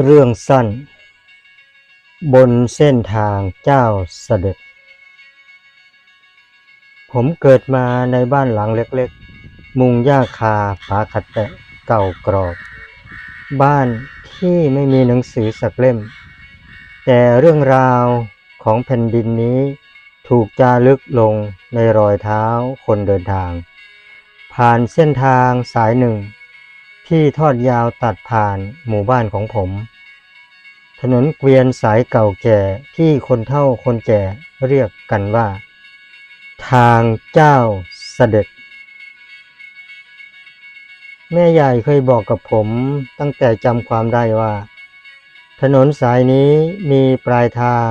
เรื่องสั้น บนเส้นทางเจ้าเสด็จ ผมเกิดมาในบ้านหลังเล็กๆ มุงหญ้าคาฝาขัดแตะเก่ากรอบ บ้านที่ไม่มีหนังสือสักเล่ม แต่เรื่องราวของแผ่นดินนี้ถูกจารึกลงในรอยเท้าคนเดินทาง ผ่านเส้นทางสายหนึ่ง ที่ทอดยาวตัดผ่านหมู่บ้านของผม ถนนเกวียนสายเก่าแก่ที่คนเฒ่าคนแก่เรียกกันว่า ทางเจ้าเสด็จ แม่ใหญ่เคยบอกกับผมตั้งแต่จำความได้ว่า ถนนสายนี้มีปลายทาง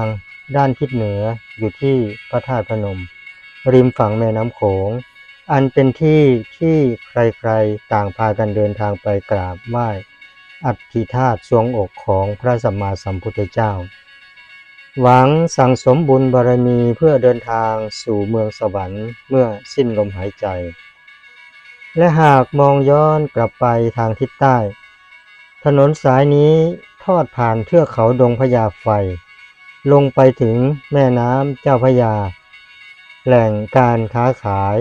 ด้านทิศเหนืออยู่ที่พระธาตุพนม ริมฝั่งแม่น้ำโขง อันเป็นที่ที่ใครๆต่างพากันเดินทางไปกราบไหว้อัฐิธาตุทรวงอกของพระสัมมาสัมพุทธเจ้า หวังสั่งสมบุญบารมีเพื่อเดินทางสู่เมืองสวรรค์เมื่อสิ้นลมหายใจ และหากมองย้อนกลับไปทางทิศใต้ ถนนสายนี้ทอดผ่านเทือกเขาดงพญาไฟ ลงไปถึงแม่น้ำเจ้าพระยาแหล่งการค้าขาย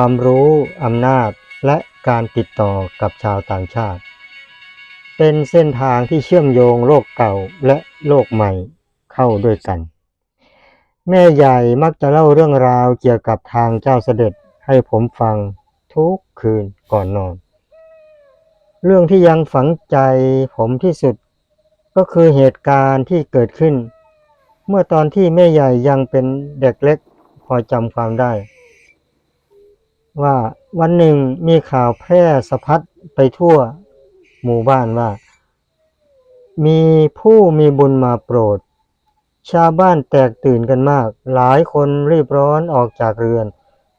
ความรู้อำนาจและการติดต่อกับชาวต่างชาติ เป็นเส้นทางที่เชื่อมโยงโลกเก่าและโลกใหม่เข้าด้วยกัน แม่ใหญ่มักจะเล่าเรื่องราวเกี่ยวกับทางเจ้าเสด็จให้ผมฟังทุกคืนก่อนนอน เรื่องที่ยังฝังใจผมที่สุด ก็คือเหตุการณ์ที่เกิดขึ้น เมื่อตอนที่แม่ใหญ่ยังเป็นเด็กเล็กพอจำความได้ ว่าวันหนึ่งมีข่าวแพร่สะพัดไปทั่วหมู่บ้านว่า มีผู้มีบุญมาโปรด ชาวบ้านแตกตื่นกันมาก หลายคนรีบร้อนออกจากเรือน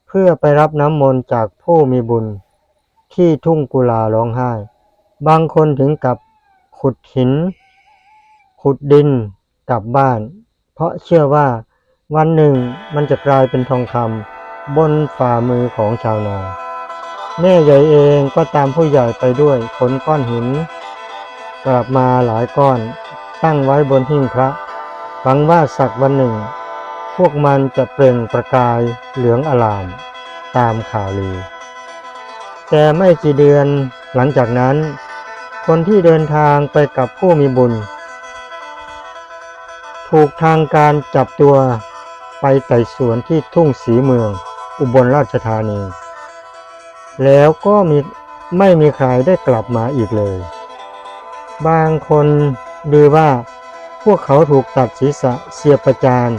เพื่อไปรับน้ำมนต์จากผู้มีบุญ ที่ทุ่งกุลาร้องไห้ บางคนถึงกับขุดหิน ขุดดินกลับบ้าน เพราะเชื่อว่าวันหนึ่งมันจะกลายเป็นทองคำ บนฝ่ามือของชาวนา แม่ใหญ่เองก็ตามผู้ใหญ่ไปด้วยขนก้อนหิน กลับมาหลายก้อน ตั้งไว้บนหิ้งพระหวังว่าสักวันหนึ่ง พวกมันจะเปล่งประกายเหลืองอลาม ตามข่าวลือ แต่ไม่กี่เดือนหลังจากนั้น คนที่เดินทางไปกับผู้มีบุญ ถูกทางการจับตัวไปไต่สวนที่ทุ่งสีเมือง อุบลราชธานี แล้วก็มีไม่มีใครได้กลับมาอีกเลย บางคนดือว่าพวกเขาถูกตัดศีรษะเสียประจาน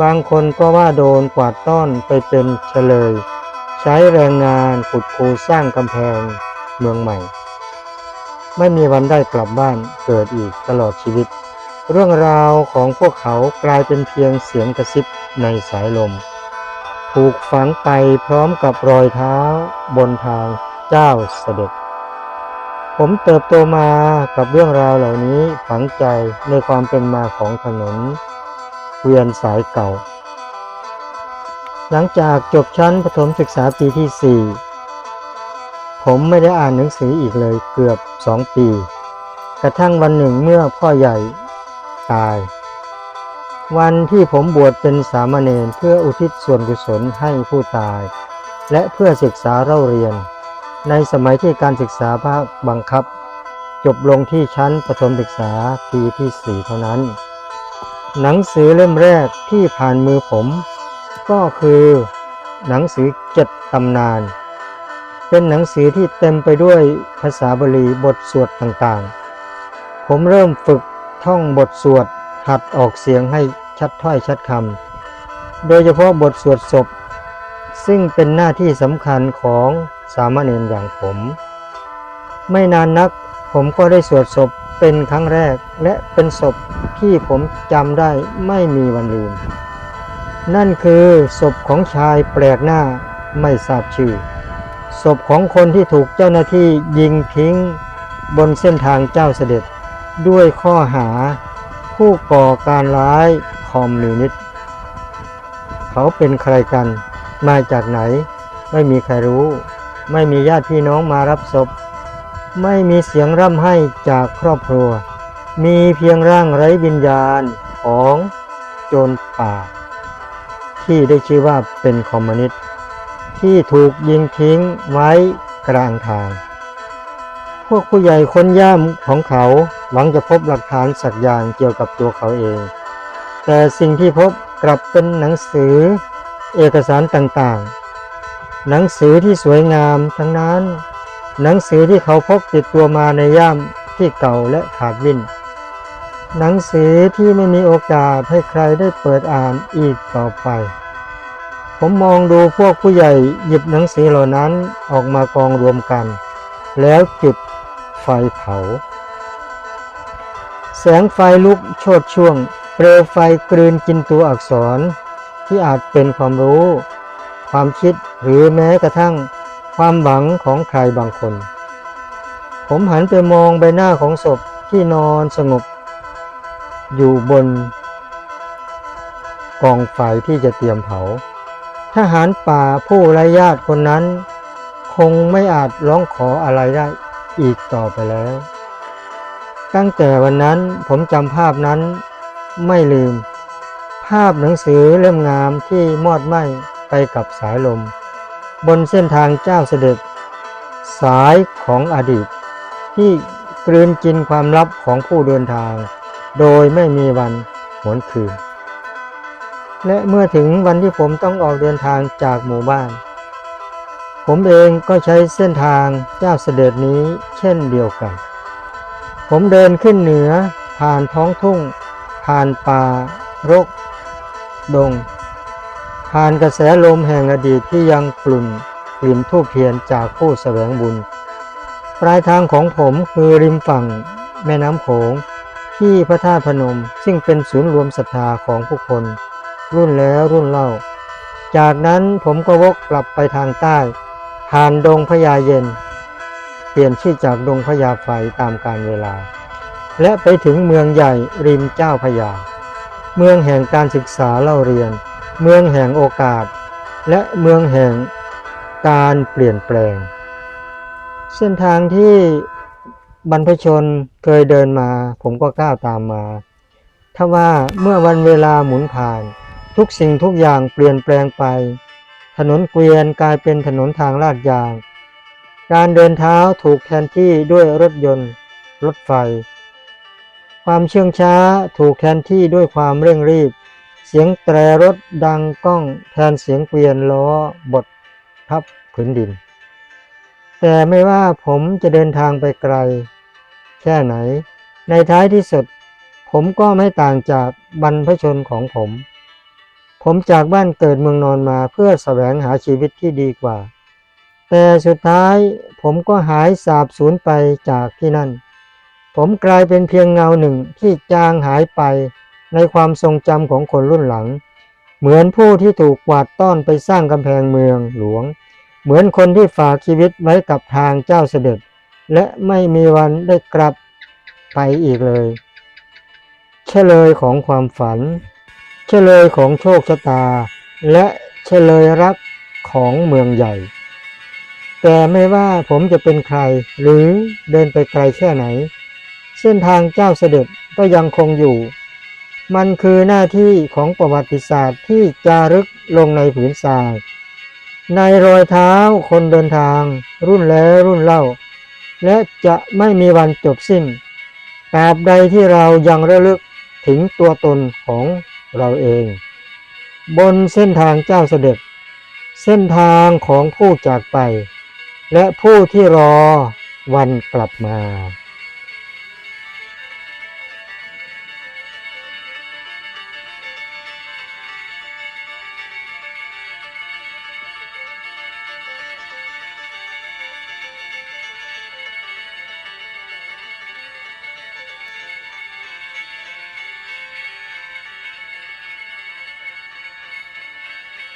บางคนก็ว่าโดนกวาดต้อนไปเป็นเฉลย ใช้แรงงานขุดคูสร้างกำแพงเมืองใหม่ ไม่มีวันได้กลับบ้านเกิดอีกตลอดชีวิต เรื่องราวของพวกเขากลายเป็นเพียงเสียงกระซิบในสายลม ถูกฝังไปพร้อมกับรอยเท้าบนทางเจ้าเสด็จ ผมเติบโตมากับเรื่องราวเหล่านี้ฝังใจในความเป็นมาของถนนเวียนสายเก่า หลังจากจบชั้นประถมศึกษาปีที่ 4 ผมไม่ได้อ่านหนังสืออีกเลยเกือบสองปี กระทั่งวันหนึ่งเมื่อพ่อใหญ่ตาย วันที่ผมบวชเป็นสามเณรเพื่ออุทิศส่วนกุศลให้ผู้ตาย และเพื่อศึกษาเล่าเรียน ในสมัยที่การศึกษาภาคบังคับ จบลงที่ชั้นประถมศึกษาปีที่4เท่านั้น หนังสือเล่มแรกที่ผ่านมือผม ก็คือ หนังสือเจ็ดตำนาน เป็นหนังสือที่เต็มไปด้วยภาษาบาลีบทสวดต่างๆ ผมเริ่มฝึกท่องบทสวด หัดออกเสียงให้ชัดถ้อยชัดคำ โดยเฉพาะบทสวดศพ ซึ่งเป็นหน้าที่สำคัญของสามเณรอย่างผม ไม่นานนักผมก็ได้สวดศพเป็นครั้งแรกและเป็นศพที่ผมจำได้ไม่มีวันลืม นั่นคือศพของชายแปลกหน้าไม่ทราบชื่อ ศพของคนที่ถูกเจ้าหน้าที่ยิงทิ้ง บนเส้นทางเจ้าเสด็จด้วยข้อหา ผู้ก่อการร้ายคอมมิวนิสต์เขาเป็นใครกัน มาจากไหน ไม่มีใครรู้ ไม่มีญาติพี่น้องมารับศพ ไม่มีเสียงร่ำไห้จากครอบครัว มีเพียงร่างไร้วิญญาณของโจรป่า ที่ได้ชื่อว่าเป็นคอมมิวนิสต์ที่ถูกยิงทิ้งไว้กลางทาง พวกผู้ใหญ่คนย่ามของเขา หวังจะพบหลักฐานสักอย่างเกี่ยวกับตัวเขาเอง แต่สิ่งที่พบกลับเป็นหนังสือเอกสารต่างๆ หนังสือที่สวยงามทั้งนั้น หนังสือที่เขาพกติดตัวมาในย่ามที่เก่าและขาดวินหนังสือที่ไม่มีโอกาสให้ใครได้เปิดอ่านอีกต่อไป ผมมองดูพวกผู้ใหญ่หยิบหนังสือเหล่านั้นออกมากองรวมกัน แล้วจุดไฟเผา แสงไฟลุกโชดช่วง เปลวไฟกลืนกินตัวอักษร ที่อาจเป็นความรู้ ความคิดหรือแม้กระทั่ง ความหวังของใครบางคน ผมหันไปมองใบหน้าของศพที่นอนสงบ อยู่บน กองไฟที่จะเตรียมเผา ทหารป่าผู้ไร้ญาติคนนั้น คงไม่อาจร้องขออะไรได้อีกต่อไปแล้ว ตั้งแต่วันนั้นผมจำภาพนั้นไม่ลืม ภาพหนังสือเล่มงามที่มอดไหม้ไปกับสายลม บนเส้นทางเจ้าเสด็จ สายของอดีต ที่กลืนกินความลับของผู้เดินทาง โดยไม่มีวันหวนคืน และเมื่อถึงวันที่ผมต้องออกเดินทางจากหมู่บ้าน ผมเองก็ใช้เส้นทางเจ้าเสด็จนี้เช่นเดียวกัน ผมเดินขึ้นเหนือ ผ่านท้องทุ่ง ผ่านป่ารก ดง ผ่านกระแสลมแห่งอดีตที่ยังกลุ่นกลิ่นทูบเทียนจากผู้แสวงบุญ ปลายทางของผมคือริมฝั่งแม่น้ำโขง ที่พระธาตุพนม ซึ่งเป็นศูนย์รวมศรัทธาของผู้คน รุ่นแล้วรุ่นเล่า จากนั้นผมก็วกกลับไปทางใต้ ผ่านดงพญาเย็น เปลี่ยนชื่อจากดงพญาไฟตามกาลเวลา และไปถึงเมืองใหญ่ริมเจ้าพญา เมืองแห่งการศึกษาเล่าเรียน เมืองแห่งโอกาส และเมืองแห่งการเปลี่ยนแปลง เส้นทางที่บรรพชนเคยเดินมา ผมก็ก้าวตามมาถ้าว่าเมื่อวันเวลาหมุนผ่าน ทุกสิ่งทุกอย่างเปลี่ยนแปลงไป ถนนเกวียนกลายเป็นถนนทางลาดยาง การเดินเท้าถูกแทนที่ด้วยรถยนต์ รถไฟ ความเชื่องช้าถูกแทนที่ด้วยความเร่งรีบ เสียงแตรรถดังก้องแทนเสียงเกวียนล้อบดทับผืนดิน แต่ไม่ว่าผมจะเดินทางไปไกล แค่ไหน ในท้ายที่สุด ผมก็ไม่ต่างจากบรรพชนของผม ผมจากบ้านเกิดเมืองนอนมาเพื่อแสวงหาชีวิตที่ดีกว่า แต่สุดท้ายผมก็หายสาบสูญไปจากที่นั่น ผมกลายเป็นเพียงเงาหนึ่งที่จางหายไปในความทรงจำของคนรุ่นหลัง เหมือนผู้ที่ถูกกวาดต้อนไปสร้างกำแพงเมืองหลวง เหมือนคนที่ฝากชีวิตไว้กับทางเจ้าเสด็จ และไม่มีวันได้กลับไปอีกเลยเฉลยของความฝันเฉลยของโชคชะตา และเฉลยรักของเมืองใหญ่ แต่ไม่ว่าผมจะเป็นใคร หรือเดินไปไกลแค่ไหน เส้นทางเจ้าเสด็จก็ยังคงอยู่ มันคือหน้าที่ของประวัติศาสตร์ที่จารึกลงในผืนทราย ในรอยเท้าคนเดินทาง รุ่นแล้วรุ่นเล่า และจะไม่มีวันจบสิ้นตราบใดที่เรายังระลึกถึงตัวตนของเราเอง บนเส้นทางเจ้าเสด็จ เส้นทางของผู้จากไป และผู้ที่รอวันกลับมา